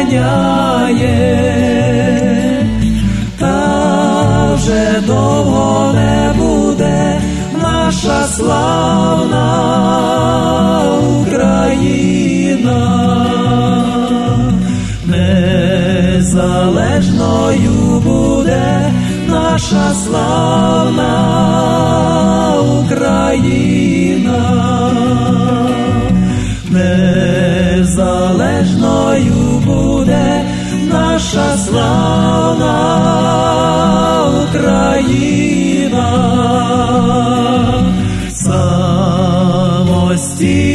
ганяє, та вже довго не буде наша славна Україна. Незалежною буде наша славна see.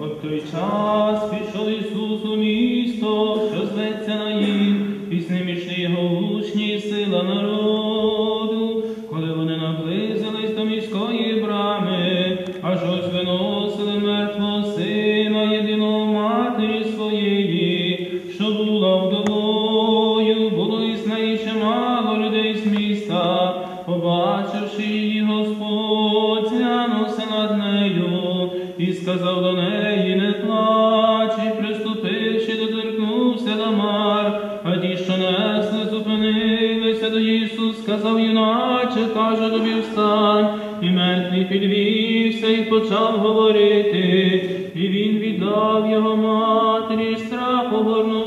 А той час пішов Ісус у місто, що зветься на і з ним його учні, сила народу. Доторкнувся мар, а ті, що несли, зупинилися до Ісус, сказав юначе, каже тобі встань, і мертвий підвівся і почав говорити, і він віддав його матері, страх огорнув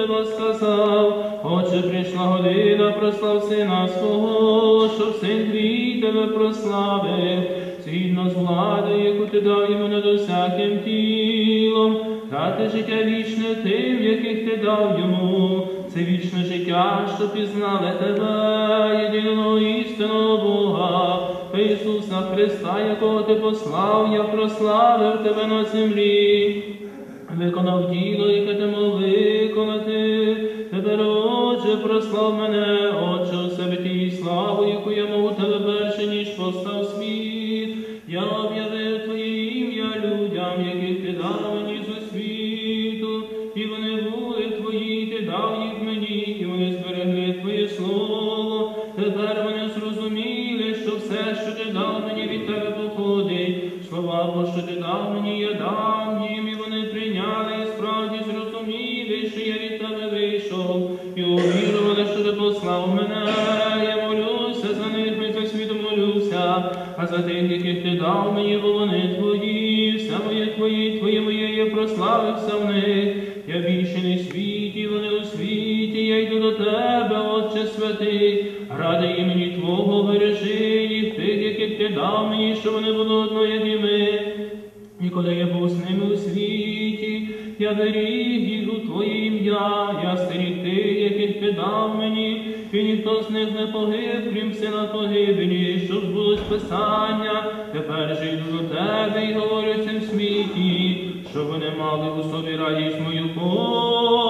неба, сказав, Отче, прийшла година, прослав сина свого, щоб син твій тебе прославив, згідно з владою, яку ти дав йому над усяким тілом, дати життя вічне тим, яких ти дав йому, це вічне життя, що пізнали тебе, єдиного істинного Бога, Ісуса Христа, якого ти послав, я прославив тебе на землі. Виконав діло, яке ти мав виконати, тепер, Отче, прослав мене, Отче, у ти дав мені, бо вони твої, все моє твої, твоє моє, я прославився в них. Я більше не світі, вони у світі, я йду до тебе, Отче святий, ради імені Твого бережи їх, тих, яких ти дав мені, що вони були одно, як і ми. І коли я був з ними у світі, я беріг їх у Твоє ім'я, я стеріг тих, яких ти дав мені, і ніхто з них не погиб, крім сина погибелі, щоб збулось Писання, тепер же йду до тебе і говорю цим світі, щоб вони мали у собі радість мою повну.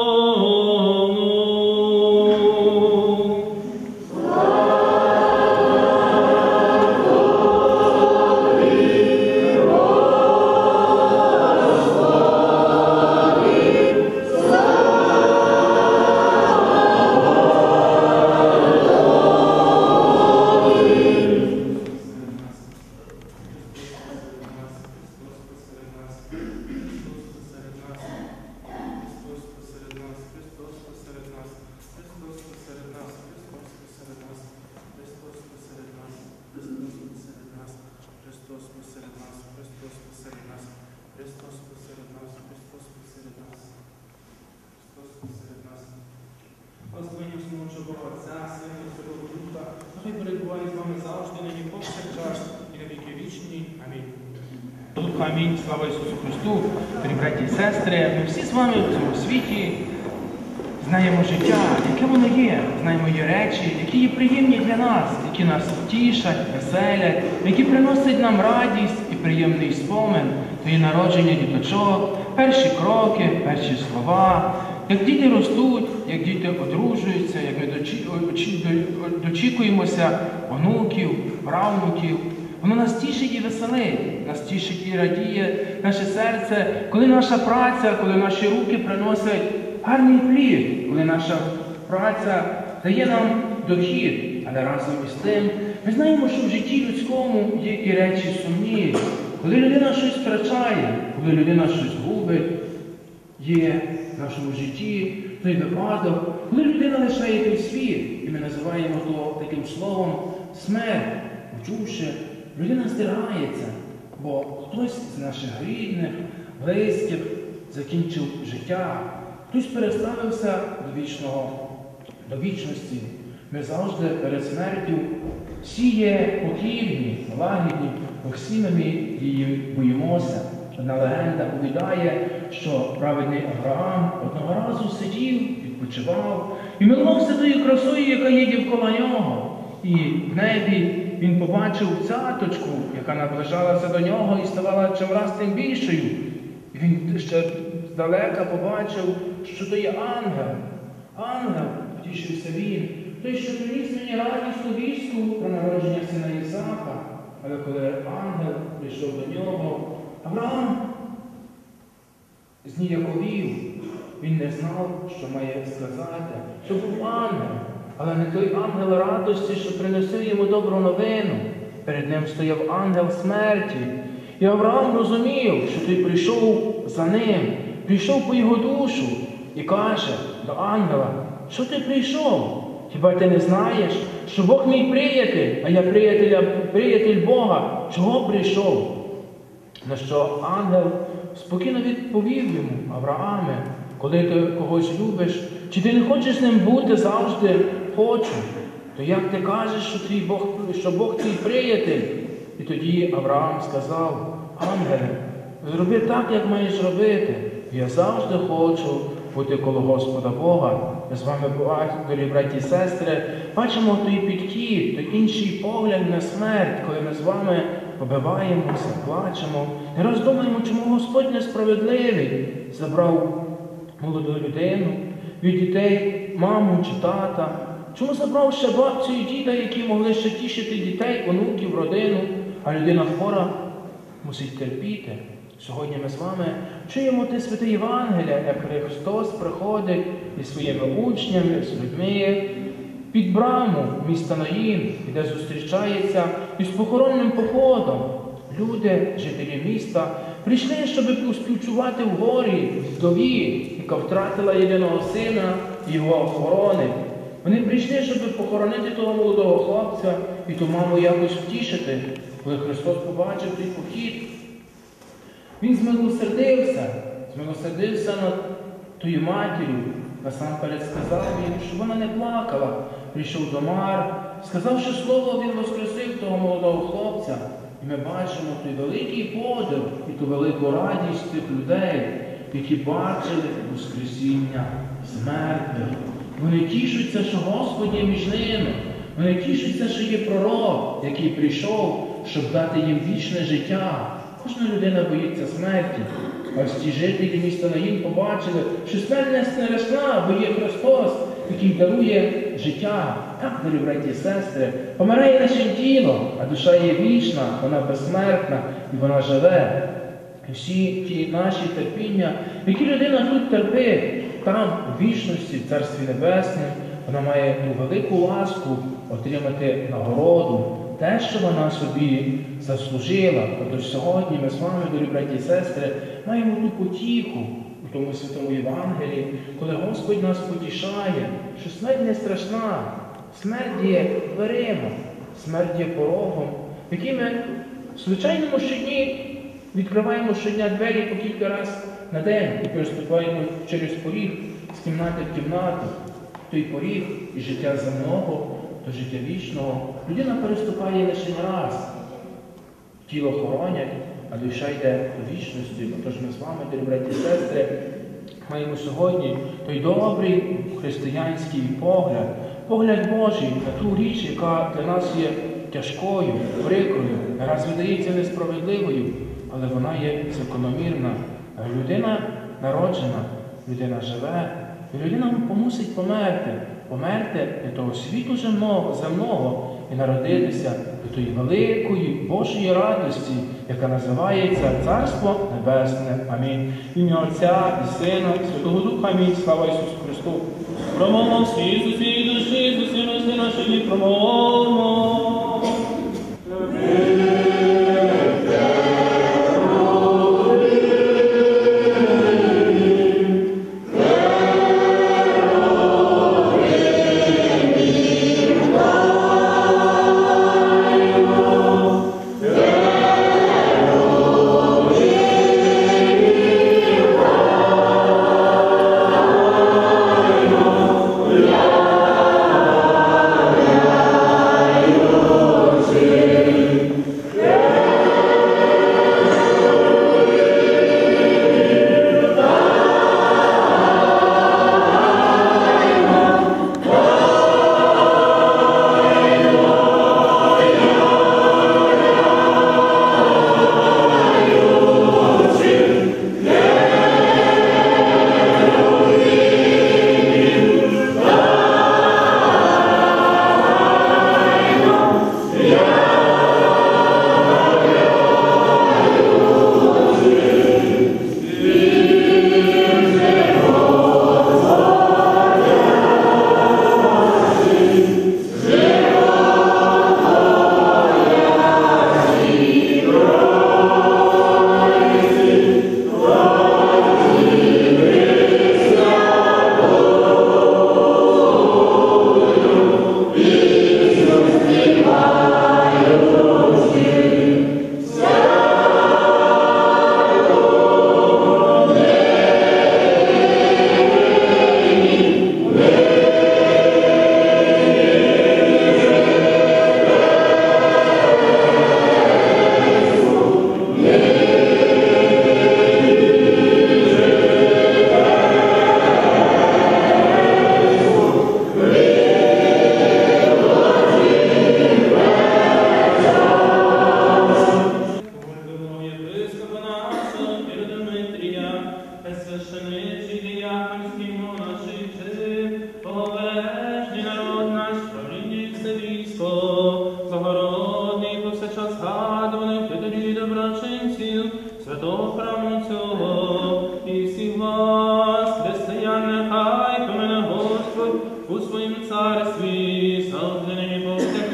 Слава Ісусу Христу, браті і сестри. Ми всі з вами в цьому світі знаємо життя, яке воно є, знаємо є речі, які є приємні для нас, які нас тішать, веселять, які приносять нам радість і приємний спомин, то народження діточок, перші кроки, перші слова. Як діти ростуть, як діти одружуються, як ми дочі- дочікуємося онуків, правнуків, Воно нас тішить і веселить, нас тішить і радіє наше серце, коли наша праця, коли наші руки приносять гарний плід, коли наша праця дає нам дохід. Але разом із тим ми знаємо, що в житті людському є і речі сумні. Коли людина щось втрачає, коли людина щось губить, є в нашому житті той випадок, коли людина лишає той світ, і ми називаємо то таким словом смерть, почувши, людина здирається, бо хтось з наших рідних, близьких закінчив життя, хтось переставився до вічного, до вічності. Ми завжди перед смертю всі є покірні, лагідні, всі ми її боїмося. одна легенда повідає, що праведний Авраам одного разу сидів, відпочивав і милувався тою красою, яка є довкола нього. І в небі він побачив цяточку, яка наближалася до нього і ставала чимраз тим більшою. Він ще здалека побачив, що то є ангел. Ангел, втішився він, той, що приніс мені радісну вістку про народження сина Ісака. Але коли ангел прийшов до нього, Авраам зніяковів. Він не знав, що має сказати. Це був ангел, але не той ангел радості, що приносив йому добру новину. Перед ним стояв ангел смерті. І Авраам розумів, що той прийшов за ним, прийшов по його душу і каже до ангела, що ти прийшов? Хіба ти не знаєш, що Бог мій приятель, а я приятеля, приятель Бога, чого прийшов? На що ангел спокійно відповів йому, Аврааме, коли ти когось любиш, чи ти не хочеш з ним бути завжди хочу, то як ти кажеш, що твій Бог, що Бог твій приятель? І тоді Авраам сказав, ангеле, зроби так, як маєш робити. Я завжди хочу бути коло Господа Бога. Ми з вами, дорогі браті і сестри, бачимо той підхід, той інший погляд на смерть, коли ми з вами побиваємося, плачемо, не роздумаємо, чому Господь несправедливий забрав молоду людину, від дітей, маму чи тата. Чому забрав ще бабцю і діда, які могли ще тішити дітей, онуків, родину, а людина хвора мусить терпіти. Сьогодні ми з вами чуємо те святе Євангелія, як Христос приходить із своїми учнями, з людьми під браму міста Наїн, де зустрічається із похоронним походом. Люди, жителі міста, прийшли, щоб поспівчувати в горі вдові, яка втратила єдиного сина і його охорони. Вони прийшли, щоб похоронити того молодого хлопця і ту маму якось втішити, коли Христос побачив той похід. Він змилосердився, змилосердився над тою матір'ю, насамперед сказав їй, щоб вона не плакала. Прийшов до Мар, сказавши слово, він воскресив того молодого хлопця. І ми бачимо той великий подив і ту велику радість тих людей, які бачили Воскресіння смертних. Вони тішуться, що Господь є між ними. Вони тішуться, що є пророк, який прийшов, щоб дати їм вічне життя. Кожна людина боїться смерті. А ось ті жителі міста Наїн побачили, що смерть не страшна, бо є Христос, який дарує життя. Так, дорогі браті і сестри, помирає наше тіло, а душа є вічна, вона безсмертна і вона живе. Всі ті наші терпіння, які людина тут терпить, там, у вічності, в Царстві Небесному, вона має ту велику ласку отримати нагороду, те, що вона собі заслужила. Отож сьогодні ми з вами, дорогі браті і сестри, маємо ту потіху у тому святому Євангелії, коли Господь нас потішає, що смерть не страшна, смерть є дверима, смерть є порогом, який ми в звичайному щодні відкриваємо щодня двері по кілька разів на день і переступаємо через поріг з кімнати в кімнату. Той поріг і життя земного до життя вічного людина переступає лише раз. Тіло хоронять, а душа йде до вічності. Тож ми з вами, дорогі браті і сестри, маємо сьогодні той добрий християнський погляд, погляд Божий на ту річ, яка для нас є тяжкою, прикрою, раз видається несправедливою, але вона є закономірна. Людина народжена, людина живе, і людина помусить померти, померти для того світу земного, і народитися до тої великої Божої радості, яка називається Царство Небесне. Амінь. Ім'я Отця і Сина, і Святого Духа. Амінь. Слава Ісусу Христу. Промовмо всі з усієї душі, з усіми нашої промовмо.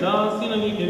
ದಾಸಿನನಿಗೆ